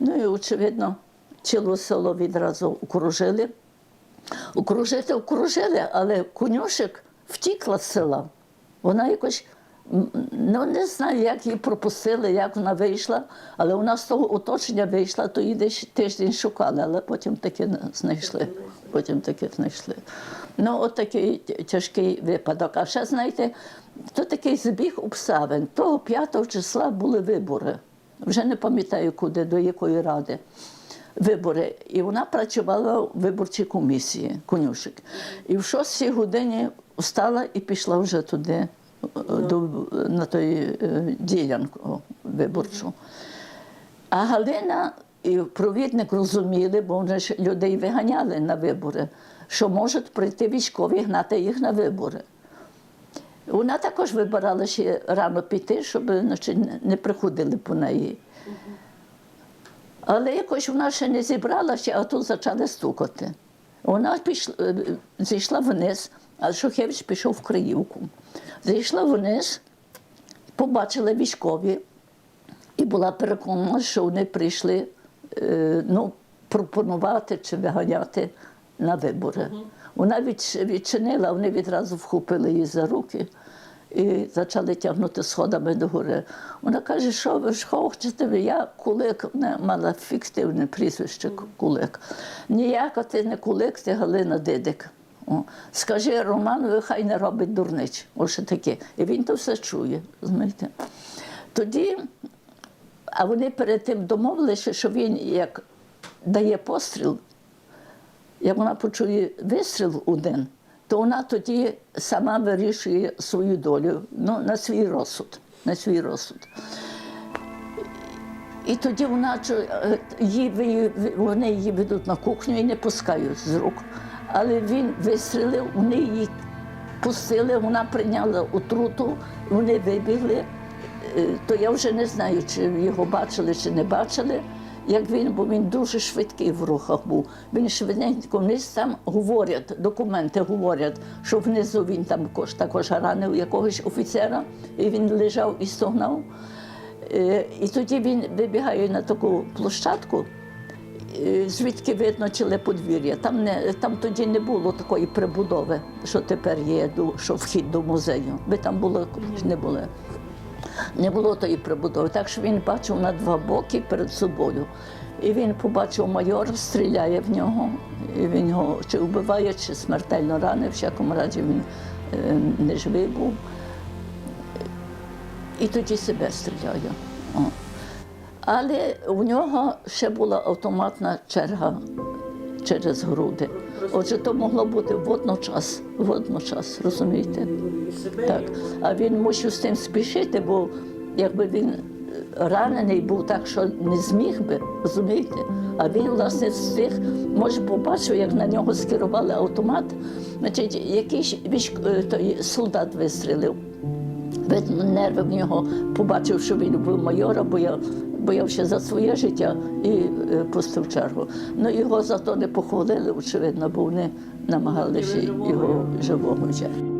Ну і очевидно, ціле село відразу окружили. Окружити окружили, але конюшик втікла з села. Вона якось, ну не знаю, як її пропустили, як вона вийшла, але вона з того оточення вийшла, то її десь тиждень шукали, але потім таки знайшли. Потім таки знайшли. Ну, от такий тяжкий випадок. А ще знаєте, то такий збіг обставин. Того 5 числа були вибори. Вже не пам'ятаю куди, до якої ради. Вибори. І вона працювала в виборчій комісії, конюшик. І в 6 годині встала і пішла вже туди, е, до, на той е, ділянку виборчу. А Галина і провідник розуміли, бо вони ж людей виганяли на вибори, що можуть прийти військові гнати їх на вибори. Вона також вибирала ще рано піти, щоб значить, не- не приходили по неї. Але якось вона ще не зібралася, а тут почали стукати. Вона пішла, е, зійшла вниз, а Шухевич пішов в Криївку. Зійшла вниз, побачила військові і була переконана, що вони прийшли е, ну, пропонувати чи виганяти на вибори. Вона відчинила, вони відразу вхопили її за руки і почали тягнути сходами догори. Вона каже, що ви ж хочете, я кулик, вона мала фіктивне прізвище кулик. Ніяка ти не кулик, ти Галина Дидик. О, скажи Романові, хай не робить дурнич. Ось таке. І він то все чує. знаєте. Тоді, а вони перед тим домовилися, що він як дає постріл, як вона почує вистріл один, то вона тоді сама вирішує свою долю ну, на свій розсуд. На свій розсуд. І тоді вона е, її, вони її ведуть на кухню і не пускають з рук. Але він вистрілив, вони її пустили, вона прийняла отруту, вони вибігли. Е, То я вже не знаю, чи його бачили, чи не бачили. Як він, бо він дуже швидкий в рухах був. Він швиденько вниз там говорять, документи говорять, що внизу він там також, ранив якогось офіцера, і він лежав і стогнав. Е, І тоді він вибігає на таку площадку, е, звідки видно ціле подвір'я. Там, не, там тоді не було такої прибудови, що тепер є, що вхід до музею. Ви там колись не були. Не було тої прибудови. Так що він бачив на два боки перед собою. І він побачив майора, стріляє в нього. І він його чи вбиває, чи смертельно ранив. В всякому разі він е, не живий був. І тоді себе стріляє. О. Але у нього ще була автоматна черга через груди. Отже, то могло бути водночас, водночас, розумієте? Так. А він мусив з тим спішити, бо якби він е, ранений був так, що не зміг би, розумієте? А він, власне, встиг, може, побачив, як на нього скерували автомат. Значить, якийсь військ... е, той солдат вистрілив. Видно, нерви в нього побачив, що він був майора, бояв, боявся за своє життя і е, пустив чергу. Ну його зато не похвалили, очевидно, бо вони намагалися його живого.